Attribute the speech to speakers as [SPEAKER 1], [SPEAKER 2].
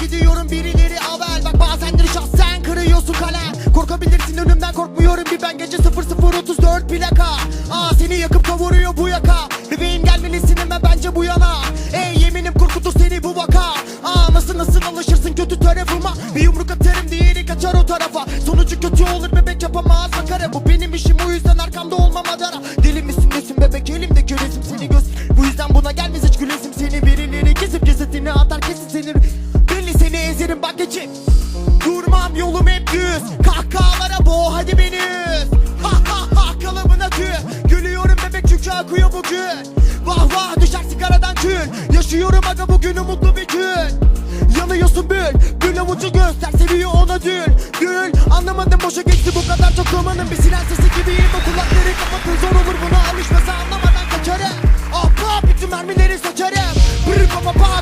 [SPEAKER 1] gidiyorum birileri haber. Bak bazen bazenleri şahsen kırıyorsun kalem. Korkabilirsin önümden korkmuyorum bir ben. Gece 0034 plaka. Aa seni yakıp kavuruyor bu yaka. Bebeğim gelmelisin hemen bence bu yana. Ey yeminim korkutur seni bu vaka. Aa nasıl nasıl alışırsın kötü tarafıma? Bir yumruk atarım diğeri kaçar o tarafa. Sonucu kötü olur bebek yapamaz bakarım. Bu benim işim o yüzden arkamda olmam adara. Geçip Durmam yolum hep düz. Kahkahalara boğ hadi beni Ha ha ha kalıbına tüy. Gülüyorum bebek çünkü akıyor bugün Vah vah düşer sigaradan kül Yaşıyorum aga bugünü mutlu bir gün. Yanıyorsun bül. Bül avucu göster seviyor ona dül. Dül anlamadım boşa geçti bu kadar çok romanın Bir siren sesi gibiyim o kulakları kapatın. Zor olur buna alışmasa anlamadan kaçarım? Ahbap bütün mermileri saçarım Brr pa pa